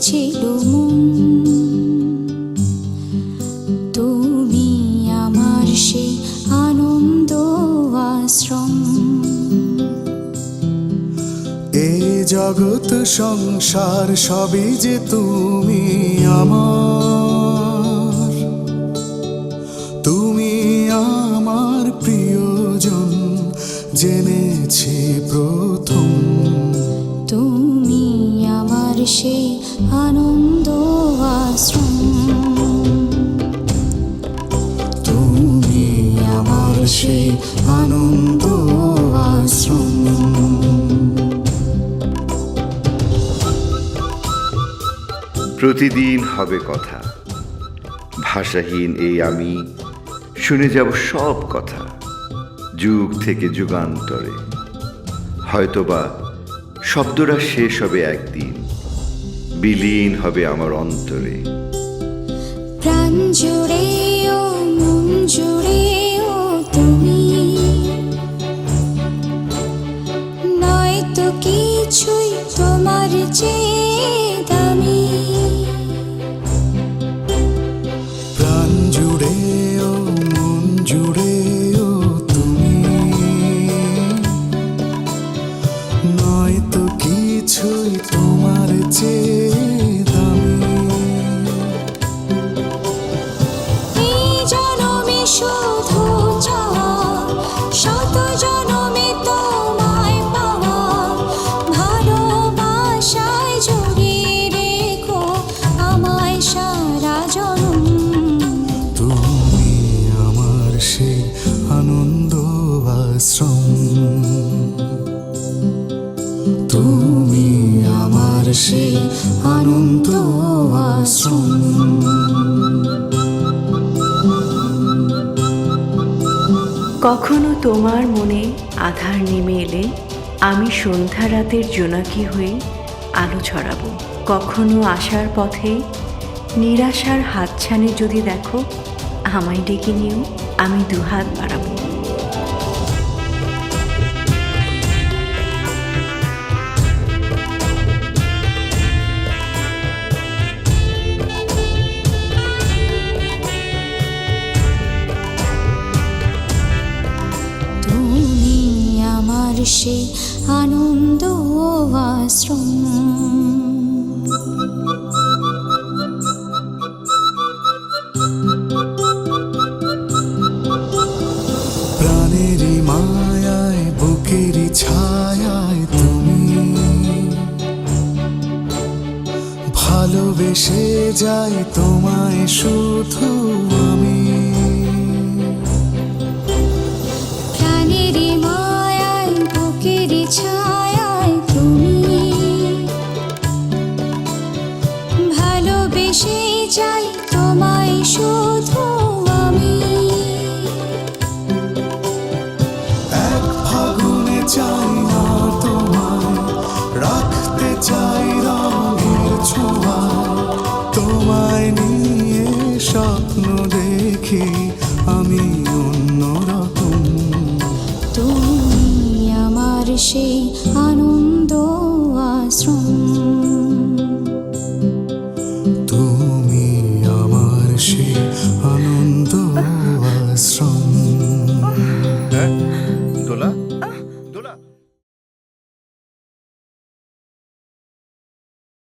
ছিল মন। তুমি আমার সেই আনন্দ আশ্রম। এ জগৎ সংসার সবই যে তুমি আমার। তুমি আমার প্রিয়জন, জেনেছি প্রথম। সেই আনন্দ, আশ্রম। তুমি আমার সেই আনন্দ, আশ্রম। প্রতিদিন হবে কথা। ভাষাহীন এই আমি শুনে যাব সব কথা, যুগ থেকে যুগান্তরে। হয়তোবা শব্দটা শেষ হবে একদিন। বিলীন হবে আমার অন্তরে। প্রাণ জুড়ে ও মন জুড়ে তুমি আমার আনন্দ আশ্রম। কখনো তোমার মনে আধার নেমে এলে আমি সন্ধ্যা রাতের জোনাকি হয়ে আলো ছড়াবো। কখনো আসার পথে নিরাশার হাতছানি যদি দেখো, আমায় ডেকে নিও, আমি দুহাত বাড়াবো। আমার আনন্দ আশ্রম। প্রাণেরই মায়ায় বুকেরই ছায়ায় তুমি। ভালোবেসে যাই তোমায় শুধু আমি। ভালোবেসে যাই তোমায় শুধু আমি। এক ফাগুনে চাই না তোমায় রাখতে চাই রঙের ছোঁয়া। তোমায় নিয়ে স্বপ্ন দেখি আমি অন্যরকম তুমি আমার সেই আনন্দ আশ্রম। Yeah.